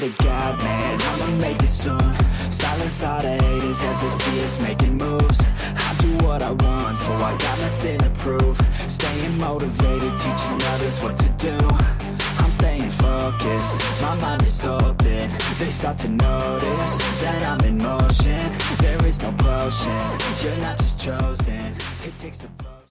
to God, man, I'ma make it soon. Silence all the haters as they see us making moves. I do what I want, so I got nothing to prove. Staying motivated, teaching others what to do. I'm staying focused, my mind is open. They start to notice that I'm in motion. There is no potion, you're not just chosen. It takes devotion.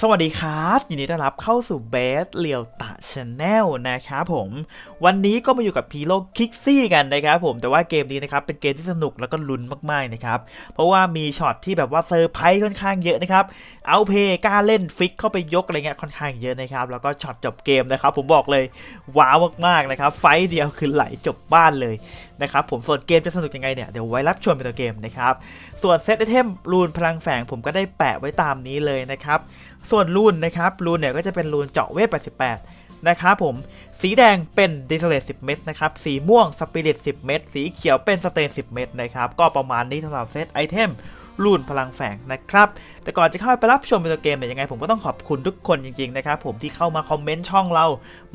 สวัสดีครับยินดีต้อนรับเข้าสู่เบสเลียวตะชาแนลนะครับผม วันนี้ก็มาอยู่กับพีโลคิกซี่กันนะครับผมแต่ว่าเกมนี้นะครับเป็นเกมที่สนุกแล้วก็ลุ้นมากๆนะครับ เพราะว่ามีช็อตที่แบบว่าเซอร์ไพรส์ค่อนข้างเยอะนะครับ เอาเพย์กล้าเล่นฟิกเข้าไปยกอะไรเงี้ยค่อนข้างเยอะนะครับ แล้วก็ช็อตจบเกมนะครับ ผมบอกเลยว้าวมากๆนะครับ ไฟเดียวคือไหลจบบ้านเลยนะครับผมส่วนเกมจะสนุกยังไงเนี่ยเดี๋ยวไว้รับชมเป็นตัวเกมนะครับส่วนเซตไอเทมรูนพลังแฝงผมก็ได้แปะไว้ตามนี้เลยนะครับส่วนรูนนะครับรูนเนี่ยก็จะเป็นรูนเจาะเวท 88 นะครับผมสีแดงเป็นดิสเลต10 เม็ดนะครับสีม่วงสปิริต10 เม็ดสีเขียวเป็นสเตน10 เม็ดนะครับก็ประมาณนี้สำหรับเซตไอเทม รูนพลังแฝงนะครับ แต่ก่อนจะเข้าไปรับชมเป็นตัวเกมเนี่ยยังไงผมก็ต้องขอบคุณทุกคนจริงๆนะครับผมที่เข้ามาคอมเมนต์ช่องเรา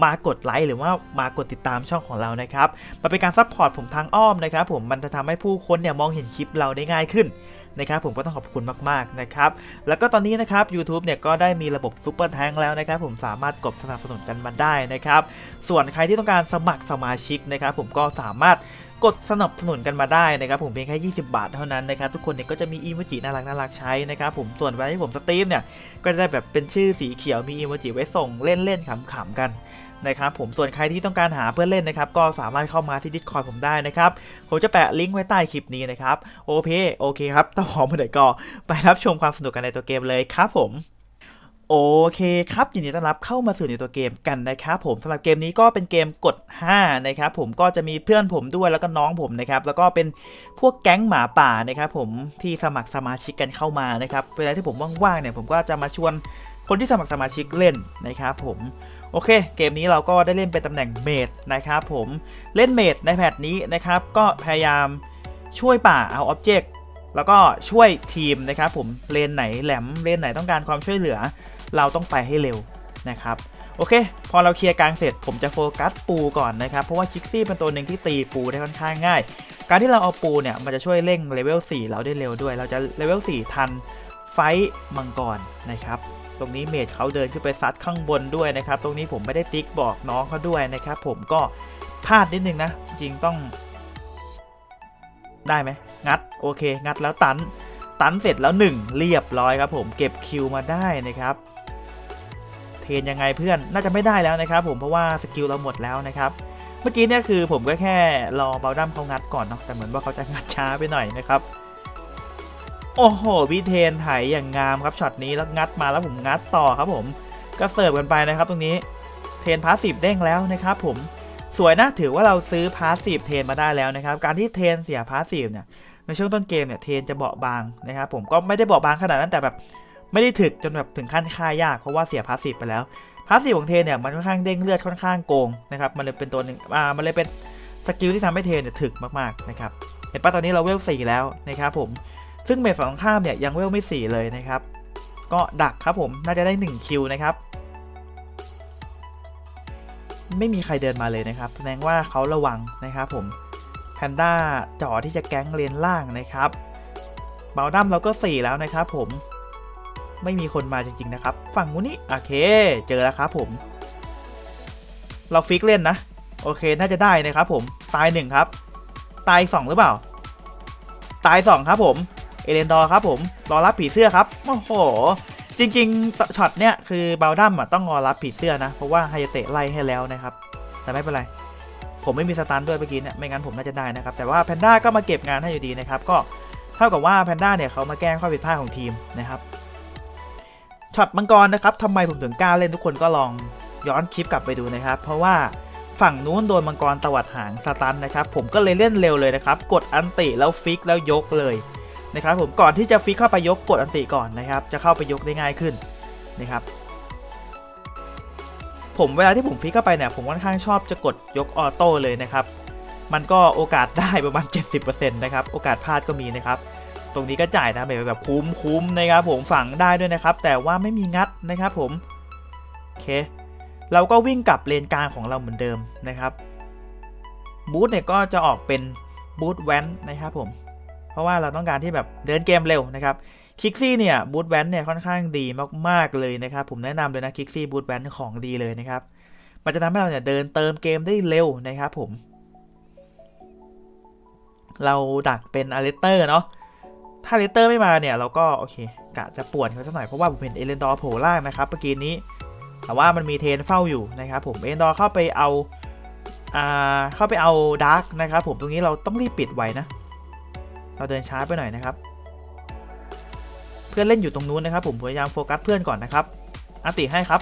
มากดไลค์หรือว่ามากดติดตามช่องของเรานะครับมันเป็นการซัพพอร์ตผมทางอ้อมนะครับผมมันจะทำให้ผู้คนเนี่ยมองเห็นคลิปเราได้ง่ายขึ้นนะครับผมก็ต้องขอบคุณมากๆนะครับ แล้วก็ตอนนี้นะครับ u t u b e เนี่ยก็ได้มีระบบซุปเปอร์แทงแล้วนะครับ ผมสามารถกดสนับสนุนกันมาได้นะครับ ส่วนใครที่ต้องการสมัครสมาชิกนะครับ ผมก็สามารถ กดสนับสนุนกันมาได้นะครับผมเพียงแค่ 20 บาทเท่านั้นนะครับทุกคนเนี่ยก็จะมีอีโมจิน่ารักน่ารักใช้นะครับผมส่วนเวลาที่ผมสตรีมเนี่ยก็จะได้แบบเป็นชื่อสีเขียวมีอีโมจิไว้ส่งเล่นๆขำๆกันนะครับผมส่วนใครที่ต้องการหาเพื่อนเล่นนะครับก็สามารถเข้ามาที่ Discord ผมได้นะครับผมจะแปะลิงก์ไว้ใต้คลิปนี้นะครับโอเคโอเคครับถ้าพร้อมเมื่อไหร่ก็ไปรับชมความสนุกกันในตัวเกมเลยครับผม โอเคครับยินดีต้อนรับเข้ามาสู่ในตัวเกมกันนะครับผมสำหรับเกมนี้ก็เป็นเกมกด 5 นะครับผมก็จะมีเพื่อนผมด้วยแล้วก็น้องผมนะครับแล้วก็เป็นพวกแก๊งหมาป่านะครับผมที่สมัครสมาชิกกันเข้ามานะครับเวลาที่ผมว่างๆเนี่ยผมก็จะมาชวนคนที่สมัครสมาชิกเล่นนะครับผมโอเค เกมนี้เราก็ได้เล่นเป็นตำแหน่งเมดนะครับผมเล่นเมดในแพทนี้นะครับก็พยายามช่วยป่าเอาอ็อบเจกต์แล้วก็ช่วยทีมนะครับผมเลนไหนแหลมเลนไหนต้องการความช่วยเหลือ เราต้องไปให้เร็วนะครับโอเค พอเราเคลียร์กลางเสร็จผมจะโฟกัสปูก่อนนะครับ เพราะว่าคิกซี่เป็นตัวหนึ่งที่ตีปูได้ค่อนข้างง่าย การที่เราเอาปูเนี่ย มันจะช่วยเร่งเลเวล4 เราได้เร็วด้วย เราจะเลเวล4 ทันไฟท์มังกรนะครับ ตรงนี้เมดเขาเดินขึ้นไปซัดข้างบนด้วยนะครับ ตรงนี้ผมไม่ได้ติ๊กบอกน้องเขาด้วยนะครับ ผมก็พลาดนิดนึงนะ จริงๆต้อง ได้ไหมงัดโอเค งัดแล้วตัน ตันเสร็จแล้ว 1 เรียบร้อยครับผมเก็บคิวมาได้นะครับ เทนยังไงเพื่อนน่าจะไม่ได้แล้วนะครับ ผมเพราะว่าสกิลเราหมดแล้วนะครับเมื่อกี้เนี่ยคือผมก็แค่รอเบลดัมเขางัดก่อนเนาะแต่เหมือนว่าเขาจะงัดช้าไปหน่อยนะครับโอ้โหพี่เทนไถอย่างงามครับช็อตนี้แล้วงัดมาแล้วผมงัดต่อครับผมก็เสิร์ฟกันไปนะครับตรงนี้เทนพาสซีฟเด้งแล้วนะครับผมสวยนะถือว่าเราซื้อพาสซีฟเทนมาได้แล้วนะครับ การที่เทนเสียพาสซีฟเนี่ย ในช่วงต้นเกมเนี่ยเทนจะเบาบางนะครับผมก็ไม่ได้เบาบางขนาดนั้นแต่แบบไม่ได้ถึกจนแบบถึงขั้นฆ่ายากเพราะว่าเสียพาสซีฟไปแล้วพาสซีฟของเทนเนี่ยมันค่อนข้างเด้งเลือดค่อนข้างโกงนะครับมันเลยเป็นตัวหนึ่งอ่ามันเลยเป็นสกิลที่ทำให้เทนเนี่ยถึกมากๆนะครับเห็นปะตอนนี้เราเวล4แล้วนะครับผมซึ่งเมทฝั่งข้ามเนี่ยยังเวลไม่4เลยนะครับก็ดักครับผมน่าจะได้1คิวนะครับไม่มีใครเดินมาเลยนะครับ แสดงว่าเขาระวังนะครับผม แพนด้าจ่อที่จะแก๊งเลนล่างนะครับเบลดัมเราก็ 4 แล้วนะครับผมไม่มีคนมาจริง ๆ นะครับ ฝั่งมูนี่โอเค เจอแล้วครับผม เราฟิกเล่นนะ โอเค น่าจะได้นะครับผม ตายหนึ่งครับ ตายสองหรือเปล่า ตาย2ครับผม เอเลนดอร์ครับผม รอรับผีเสื้อครับ โอ้โห จริงๆช็อตเนี้ยคือเบลดัมต้องรอรับผีเสื้อนะ เพราะว่าไฮเตะไล่ให้แล้วนะครับ แต่ไม่เป็นไร ผมไม่มีสตันด้วยเมื่อกี้เนี่ยไม่งั้นผมน่าจะได้นะครับแต่ว่าแพนด้าก็มาเก็บงานให้อยู่ดีนะครับก็เท่ากับว่าแพนด้าเนี่ยเขามาแก้ข้อผิดพลาดของทีมนะครับช็อตมังกรนะครับทำไมผมถึงกล้าเล่นทุกคนก็ลองย้อนคลิปกลับไปดูนะครับ เพราะว่าฝั่งนู้นโดนมังกรตวัดหางสตันนะครับผมก็เลยเล่นเร็วเลยนะครับกดอันติแล้วฟิกแล้วยกเลยนะครับผมก่อนที่จะฟิกเข้าไปยกกดอันติก่อนนะครับจะเข้าไปยกได้ง่ายขึ้นนะครับ ผมเวลาที่ผมฟิกเข้าไปเนี่ยผมค่อนข้างชอบจะกดยกออโต้เลยนะครับ มันก็โอกาสได้ประมาณ 70%นะครับ โอกาสพลาดก็มีนะครับ ตรงนี้ก็จ่ายนะแบบแบบคุ้มคุ้มนะครับ ผมฝังได้ด้วยนะครับ แต่ว่าไม่มีงัดนะครับผม โอเค เราก็วิ่งกลับเลนกลางของเราเหมือนเดิมนะครับ บูธเนี่ยก็จะออกเป็นบูธแวนนะครับผม เพราะว่าเราต้องการที่แบบเดินเกมเร็วนะครับ คิกซี่เนี่ยบูธแวนเนี่ยค่อนข้างดีมากๆเลยนะครับ ผมแนะนำเลยนะคิกซี่บูธแวนของดีเลยนะครับ มันจะทำให้เราเนี่ยเดินเติมเกมได้เร็วนะครับผม เราดักเป็นอาเลเตอร์เนาะถ้าเลเตอร์ไม่มาเนี่ยเราก็โอเคกะจะปวดเขาสักหน่อยเพราะว่าผมเห็นเอเลนดอร์โผล่ล่างนะครับเมื่อกี้นี้ แต่ว่ามันมีเทนเฝ้าอยู่นะครับผมเอเลนดอร์เข้าไปเอาอ่าเข้าไปเอาดาร์กนะครับผมตรงนี้เราต้องรีบปิดไว้นะ เราเดินช้าไปหน่อยนะครับ เพื่อนเล่นอยู่ตรงนู้นนะครับผมพยายามโฟกัสเพื่อนก่อนนะครับอันติให้ครับ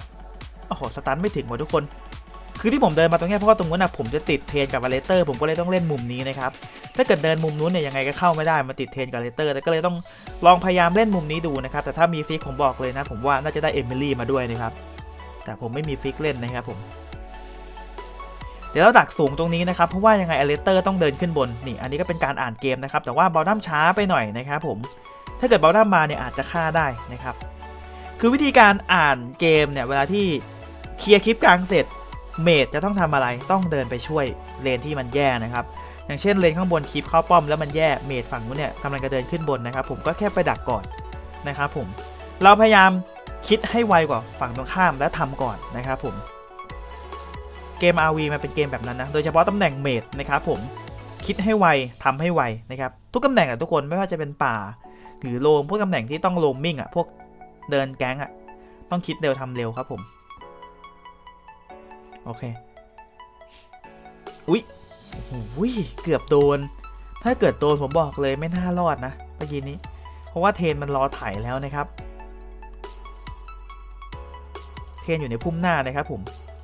โอ้โหสตันไม่ถึงหมดทุกคน คือที่ผมเดินมาตรงนี้เพราะว่าตรงนู้นนะผมจะติดเทนกับวาเลเตอร์ผมก็เลยต้องเล่นมุมนี้นะครับถ้าเกิดเดินมุมนู้นเนี่ยยังไงก็เข้าไม่ได้มาติดเทนกับเลเตอร์แต่ก็เลยต้องลองพยายามเล่นมุมนี้ดูนะครับแต่ถ้ามีฟิกผมบอกเลยนะ ผมว่าน่าจะได้เอมิลี่มาด้วยนะครับแต่ผมไม่มีฟิกเล่นนะครับผมเดี๋ยวเราดักสูงตรงนี้นะครับเพราะว่ายังไงอเลเตอร์ต้องเดินขึ้นบนนี่อันนี้ก็เป็นการอ่านเกมนะครับแต่ว่าบอลดัมช้าไปหน่อยนะครับผม ถ้าเกิดบอลดัมมาเนี่ยอาจจะฆ่าได้นะครับ คือวิธีการอ่านเกมเนี่ยเวลาที่เคลียร์คลิปกลางเสร็จเมดจะต้องทำอะไรต้องเดินไปช่วยเลนที่มันแย่นะครับ อย่างเช่นเลนข้างบนคลิปเข้าป้อมแล้วมันแย่เมดฝั่งนู้นเนี่ยกำลังจะเดินขึ้นบนนะครับ ผมก็แค่ไปดักก่อนนะครับผมเราพยายามคิดให้ไวกว่าฝั่งตรงข้ามและทำก่อนนะครับผมเกม RV มันเป็นเกมแบบนั้นนะโดยเฉพาะตำแหน่งเมดนะครับผมคิดให้ไวทำให้ไวนะครับทุกตำแหน่งอะทุกคนไม่ว่าจะเป็นป่า หรือโลมพวกตำแหน่งที่ต้องโลมมิ่งอะพวกเดินแก๊งอะต้องคิดเร็วทำเร็วครับผม โอเค อุ๊ยโอ้โหเกือบโดน ถ้าเกิดโดนผมบอกเลยไม่น่ารอดนะเมื่อกี้นี้ เพราะว่าเทนมันรอไถแล้วนะครับ เทนอยู่ในพุ่มหน้านะครับผม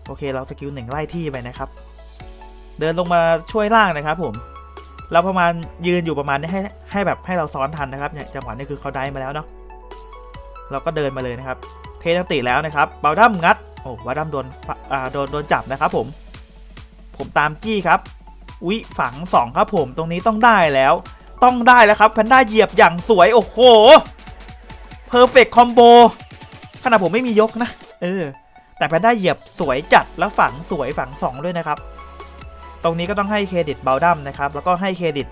โอเคเราสกิลหนึ่งไล่ที่ไปนะครับ เดินลงมาช่วยล่างนะครับผม เราประมาณยืนอยู่ประมาณนี้ให้ให้แบบให้เราซ้อนทันนะครับเนี่ยจังหวะนี้คือเขาได้มาแล้วเนาะเราก็เดินมาเลยนะครับ เทนติแล้วนะครับเบลดัมงัดโอ้วาดัมโดนอ่าโดนโดนจับนะครับ ผม ผมตามจี้ครับอุ๊ยฝังสองครับผมตรงนี้ต้องได้แล้ว ต้องได้แล้วครับแพนด้าเหยียบอย่างสวยโอ้โหเพอร์เฟกต์คอมโบขนาดผมไม่มียกนะ เออ แต่แพนด้าเหยียบสวยจัดแล้วฝังสวยฝังสองด้วยนะครับ ตรงนี้ก็ต้องให้เครดิตเบลดัมนะครับแล้วก็ให้เครดิต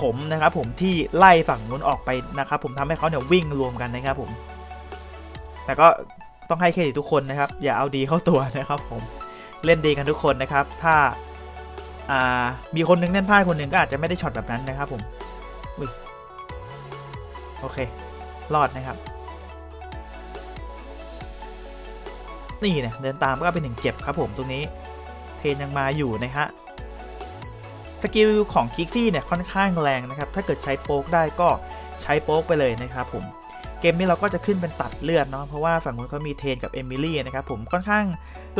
ผมนะครับผมที่ไล่ฝั่งนู้นออกไปนะครับผมทำให้เขาเนี่ยวิ่งรวมกันนะครับผม แต่ก็ต้องให้เครดิตทุกคนนะครับ อย่าเอาดีเข้าตัวนะครับผมเล่นดีกันทุกคนนะครับ ถ้าามีคนหนึงเล่นพลาดคนหนึ่งก็อาจจะไม่ได้ช็อตแบบนั้นนะครับผมอุ้ยโอเค รอดนะครับ นี่เนี่ยเดินตามก็เป็นหนึ่งเจ็บครับผมตรงนี้ เทนยังมาอยู่นะฮะ สกิลของคิกซี่เนี่ยค่อนข้างแรงนะครับ ถ้าเกิดใช้โป๊กได้ก็ใช้โป๊กไปเลยนะครับผม เกมนี้เราก็จะขึ้นเป็นตัดเลือดเนาะ เพราะว่าฝั่งนู้นเขามีเทนกับเอมิลี่นะครับผม ค่อนข้าง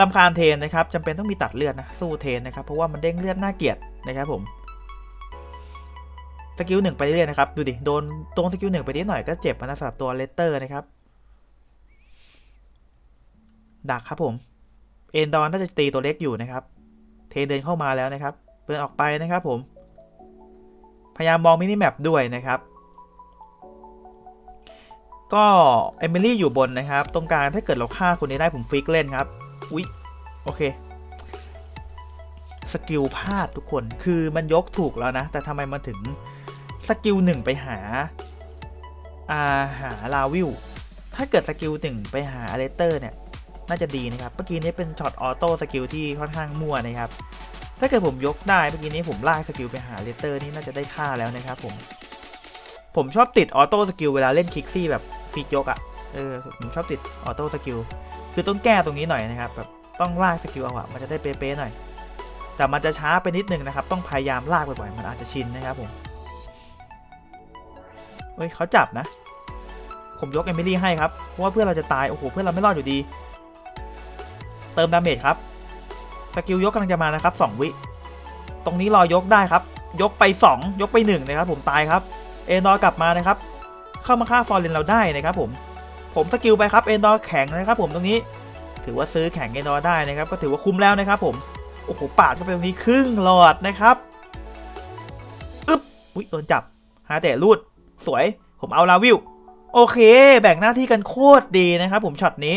ลำคาญเทนนะครับจำเป็นต้องมีตัดเลือดนะ สู้เทนนะครับ เพราะว่ามันเด้งเลือดน่าเกลียดนะครับผม สกิลหนึ่งไปเรื่อยนะครับ ดูดิ โดนตรงสกิลหนึ่งไปนิดหน่อยก็เจ็บนะสำหรับตัวเลสเตอร์นะครับ ดักครับผม เอ็นดอนน่าจะตีตัวเล็กอยู่นะครับ เทนเดินเข้ามาแล้วนะครับ เดินออกไปนะครับผม พยายามมองมินิแมปด้วยนะครับ ก็เอมิลี่อยู่บนนะครับ ตรงกลางถ้าเกิดเราฆ่าคนนี้ได้ผมฟิกเล่นครับอุ๊ยโอเคสกิลพลาดทุกคนคือมันยกถูกแล้วนะ แต่ทำไมมันถึงสกิลหนึ่งไปหาอาหาลาวิวถ้าเกิดสกิลหนึ่งไปหาอเลเตอร์เนี่ย น่าจะดีนะครับ เมื่อกี้นี้เป็นช็อตออโต้สกิลที่ค่อนข้างมั่วนะครับ ถ้าเกิดผมยกได้เมื่อกี้นี้ผมลากสกิลไปหาเลเตอร์นี่น่าจะได้ค่าแล้วนะครับผมผมชอบติดออโต้สกิลเวลาเล่นคิกซี่แบบฟิกยกอะ่ะเออผมชอบติดออโต้สกิลคือต้องแก้ตรงนี้หน่อยนะครับแบบต้องลากสกิลเอาอะมันจะได้เป๊ะๆหน่อย แต่มันจะช้าไปนิดนึงนะครับ ต้องพยายามลากบ่อยๆมันอาจจะชินนะครับผมเฮ้ยเขาจับนะ ผมยกเอมิลี่ให้ครับเพราะว่าเพื่อนเราจะตายโอ้โหเพื่อนเราไม่รอดอยู่ดี เติมดาเมจครับ กิลยกกำลังจะมานะครับ 2 วิ ตรงนี้รอยกได้ครับ ยกไป 2 ยกไป1นะครับผมตายครับ เอนดอร์กลับมานะครับ เข้ามาฆ่าฟอร์เรนเราได้นะครับผม ผมสกิลไปครับเอนดอร์แข็งนะครับผมตรงนี้ ถือว่าซื้อแข็งเอนดอร์ได้นะครับ ก็ถือว่าคุ้มแล้วนะครับ ผม โอ้โหปาดเข้าไปตรงนี้ครึ่งหลอดนะครับอึ๊บ อุ๊ยโดนจับ หาแต่รูด สวย ผมเอาลาวิว โอเค แบ่งหน้าที่กันโคตรดีนะครับผมช็อตนี้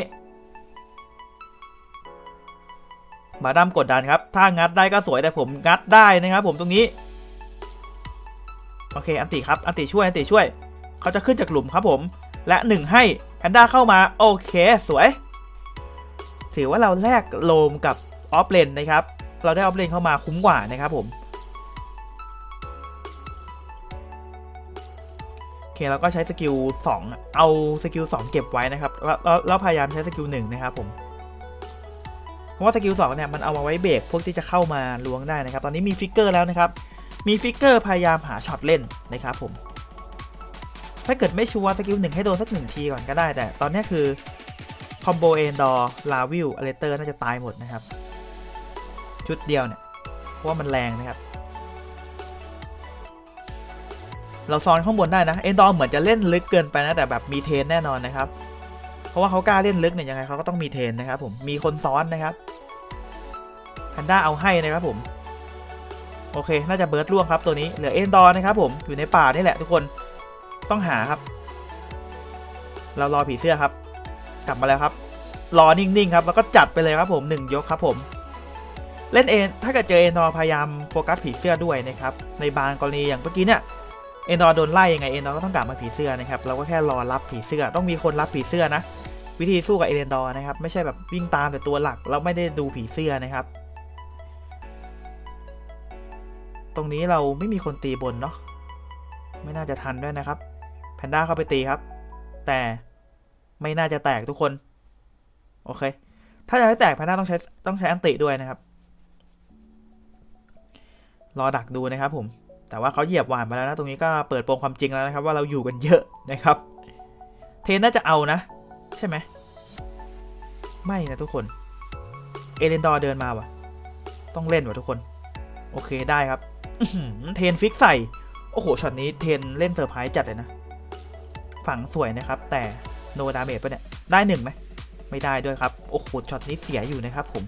มาดามกดดันครับ ถ้างัดได้ก็สวยแต่ผมงัดได้นะครับผมตรงนี้ โอเค อันติครับ อันติช่วย อันติช่วย เขาจะขึ้นจากหลุมครับผม และหนึ่งให้แพนด้าเข้ามา โอเคสวย ถือว่าเราแลกโลมกับออฟเลนนะครับ เราได้ออฟเลนเข้ามาคุ้มกว่านะครับผมโอเคเราก็ใช้สกิล2เอาสกิล2เก็บไว้นะครับแล้วพยายามใช้สกิล1นะครับผม ราะว่าสกิล2เนี่ยมันเอามาไว้เบรกพวกที่จะเข้ามาล้วงได้นะครับ ตอนนี้มีฟิกเกอร์แล้วนะครับ มีฟิกเกอร์พยายามหาช็อตเล่นนะครับผม ถ้าเกิดไม่ชัวร์สกิล1ให้โดนสักหนึ่งทีก่อนก็ได้ แต่ตอนนี้คือคอมโบเอนดอร์ลาวิลอเลเตอร์น่าจะตายหมดนะครับ ชุดเดียวเนี่ย เพราะว่ามันแรงนะครับ เราซ้อนข้างบนได้นะ เอนดอร์เหมือนจะเล่นลึกเกินไปนะ แต่แบบมีเทนแน่นอนนะครับ เพราะว่าเขากล้าเล่นลึกเนี่ยยังไงเขาก็ต้องมีเทนนะครับผม มีคนซ้อนนะครับ แพนด้าเอาให้นะครับผมโอเค น่าจะเบิร์ดล่วงครับตัวนี้ เหลือเอ็นดอร์นะครับผม อยู่ในป่านี่แหละทุกคน ต้องหาครับ เรารอผีเสื้อครับ กลับมาแล้วครับ รอนิ่งๆครับ แล้วก็จัดไปเลยครับผมหนึ่งยกครับผม เล่นเอนถ้าเกิดเจอเอ็นดอร์พยายามโฟกัสผีเสื้อด้วยนะครับ ในบางกรณีอย่างเมื่อกี้เนี่ย เอ็นดอร์โดนไล่ยังไง เอ็นดอร์ก็ต้องกลับมาผีเสื้อนะครับ เราก็แค่รอรับผีเสื้อ ต้องมีคนรับผีเสื้อนะ วิธีสู้กับเอนดอร์นะครับ ไม่ใช่แบบวิ่งตามแต่ตัวหลักแล้วไม่ได้ดูผีเสื้อนะครับ ตรงนี้เราไม่มีคนตีบนเนาะไม่น่าจะทันด้วยนะครับแพนด้าเข้าไปตีครับ แต่ไม่น่าจะแตกทุกคน โอเค ถ้าจะให้แตกแพนด้าต้องใช้ต้องใช้อันติด้วยนะครับ รอดักดูนะครับผม แต่ว่าเขาเหยียบหวานไปแล้วนะ ตรงนี้ก็เปิดโปงความจริงแล้วนะครับ ว่าเราอยู่กันเยอะนะครับ เทนน่าจะเอานะ ใช่ไหมไม่นะทุกคน เอเลนดอร์เดินมาว่ะ ต้องเล่นว่ะทุกคน โอเคได้ครับ เทนฟิกใส่ โอ้โหช็อตนี้เทนเล่นเซอร์ไพรส์จัดเลยนะ ฝังสวยนะครับ แต่โนดาเมจปะเนี่ย ได้หนึ่งไหม ไม่ได้ด้วยครับ โอ้โหช็อตนี้เสียอยู่นะครับผม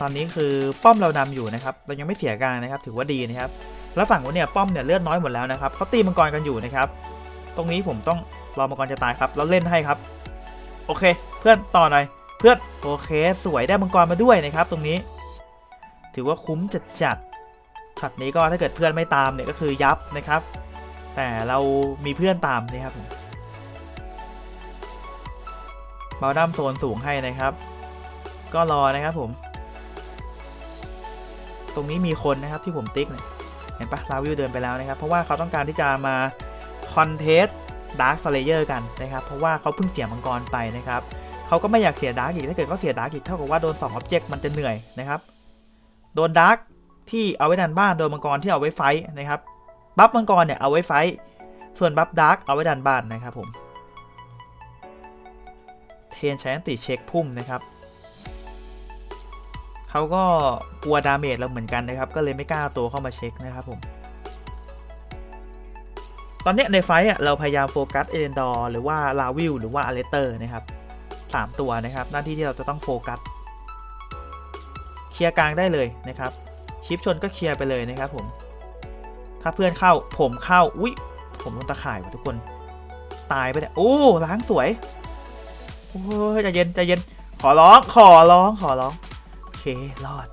ตอนนี้คือป้อมเรานำอยู่นะครับ เรายังไม่เสียกลางนะครับ ถือว่าดีนะครับ แล้วฝั่งนู้นเนี่ยป้อมเนี่ยเลือดน้อยหมดแล้วนะครับเขาตีมังกรกันอยู่นะครับ ตรงนี้ผมต้องรอมังกรจะตายครับ แล้วเล่นให้ครับ โอเค เพื่อนต่อหน่อย เพื่อนโอเคสวยได้มังกรมาด้วยนะครับตรงนี้ ถือว่าคุ้มจัดจัดช็อตนี้ก็ถ้าเกิดเพื่อนไม่ตามเนี่ยก็คือยับนะครับ แต่เรามีเพื่อนตามนะครับเบลดัมโซนสูงให้นะครับ ก็รอนะครับผม ตรงนี้มีคนนะครับที่ผมติ๊กเนี่ยเห็นปะลาวิวเดินไปแล้วนะครับ เพราะว่าเขาต้องการที่จะมาคอนเทสต์ดาร์คสเลเยอร์กันนะครับ เพราะว่าเขาเพิ่งเสียมังกรไปนะครับ เขาก็ไม่อยากเสียดาร์กอีกถ้าเกิดเขาเสียดาร์กอีกเท่ากับว่าโดน2 object มันจะเหนื่อยนะครับโดนดาร์กที่เอาไว้ดันบ้านโดนมังกรที่เอาไว้ไฟนะครับบัฟมังกรเนี่ยเอาไว้ไฟส่วนบัฟดาร์กเอาไว้ดันบ้านนะครับผมเทนใช้อันติเช็คพุ่มนะครับเขาก็กลัวดาเมจเราเหมือนกันนะครับ ก็เลยไม่กล้าตัวเข้ามาเช็คนะครับผม ตอนนี้ในไฟอะเราพยายามโฟกัสเอเดนดอร์หรือว่าลาวิลหรือว่าอเลเตอร์นะครับ สามตัวนะครับ หน้าที่ที่เราจะต้องโฟกัสเคลียร์กลางได้เลยนะครับชิปชนก็เคลียร์ไปเลยนะครับผมถ้าเพื่อนเข้าผมเข้าอุ้ยผมโดนตะข่ายว่ะทุกคน ตายไปเนี่ยโอ้ล้างสวยโอ้ยใจเย็นใจเย็นขอร้องขอร้องขอร้องโอเครอด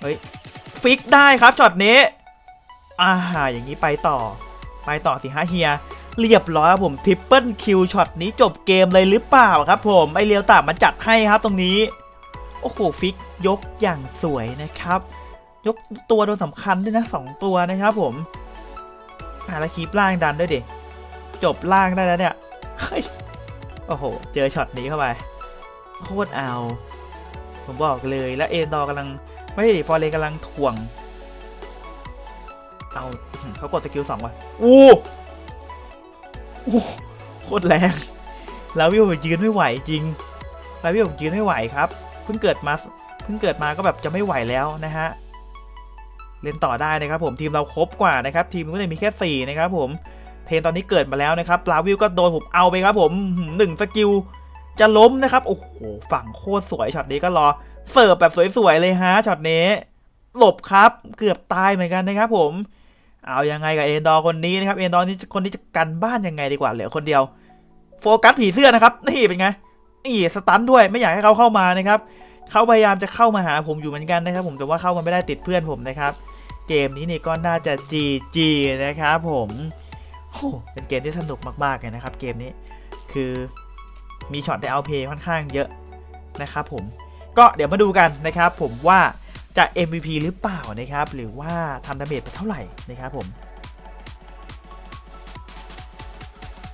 เฮ้ยฟิกได้ครับช็อตนี้อ่าอย่างนี้ไปต่อ ไปต่อสิฮะเฮีย เรียบร้อยครับผมทริปเปิลคิวช็อตนี้จบเกมเลยหรือเปล่าครับผมไอเรียวตามันจัดให้ครับตรงนี้ โอ้โหฟิกยกอย่างสวยนะครับ ยกตัวโดนสำคัญด้วยนะสองตัวนะครับผมอะแล้วคีบล่างดันด้วยดิจบล่างได้แล้วเนี่ยโอ้โห เจอช็อตนี้เข้าไป โคตรเอา ผมบอกเลยแล้วเอ็นดอกำลัง ไม่ใช่ดิฟอร์เรนกำลังถ่วง เอาอื้อหือเขากดสกิลสองว่ะอู้อู้โคตรแรงแล้ววิวผมยืนไม่ไหวจริงแล้ววิวผมยืนไม่ไหวครับ เพิ่งเกิดมาเพิ่งเกิดมาก็แบบจะไม่ไหวแล้วนะฮะเล่นต่อได้นะครับผมทีมเราครบกว่านะครับทีมก็เลยมีแค่4นะครับผมเทนตอนนี้เกิดมาแล้วนะครับลาวิวก็โดนผมเอาไปครับผมอื้อหือหนึ่งสกิลจะล้มนะครับโอ้โหฝั่งโคตรสวยช็อตนี้ก็รอเสิร์ฟแบบสวยๆเลยฮะช็อตนี้หลบครับเกือบตายเหมือนกันนะครับผม เอายังไงกับเอ็นดอร์คนนี้นะครับเอ็นดอร์นี่คนนี้จะกันบ้านยังไงดีกว่าเหลือคนเดียว โฟกัสผีเสื้อนะครับนี่เป็นไงนี่สตันด้วยไม่อยากให้เขาเข้ามานะครับเขาพยายามจะเข้ามาหาผมอยู่เหมือนกันนะครับ ผมแต่ว่าเข้ามาไม่ได้ติดเพื่อนผมนะครับ เกมนี้นี่ก็น่าจะ GG นะครับผมโอ้เป็นเกมที่สนุกมากๆเลยนะครับ เกมนี้คือมีช็อตได้เอาเพย์ค่อนข้างเยอะนะครับผมก็เดี๋ยวมาดูกันนะครับผมว่า จะ MVP หรือเปล่านะครับ หรือว่าทำดาเมจไปเท่าไหร่นะครับผม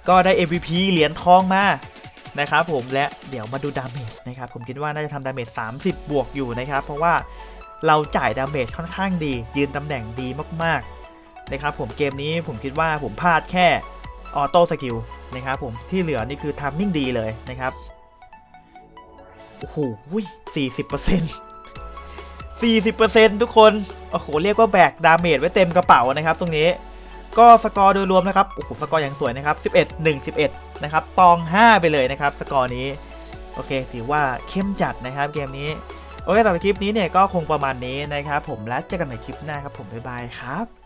ก็ได้ MVP เหรียญทองมานะครับผมและเดี๋ยวมาดูดาเมจนะครับผมคิดว่าน่าจะทำดาเมจ30 บวกอยู่นะครับ เพราะว่าเราจ่ายดาเมจค่อนข้างดี ยืนตำแหน่งดีมากๆนะครับผมเกมนี้ผมคิดว่าผมพลาดแค่ออโต้สกิลนะครับผมที่เหลือนี่คือทามมิ่งดีเลยนะครับ โอ้โหสี่สิบเปอร์เซ็นต์ สี่สิบเปอร์เซ็นต์ทุกคน โอ้โห เรียกว่าแบกดาเมจไว้เต็มกระเป๋านะครับตรงนี้ ก็สกอร์โดยรวมนะครับ โอ้โห สกอร์อย่างสวยนะครับ 11 1 11 นะครับ ตอง 5 ไปเลยนะครับ สกอร์นี้ โอเค ถือว่าเข้มจัดนะครับเกมนี้ โอเคสำหรับคลิปนี้เนี่ยก็คงประมาณนี้นะครับผม และเจอกันใหม่คลิปหน้าครับผม บ๊ายบายครับ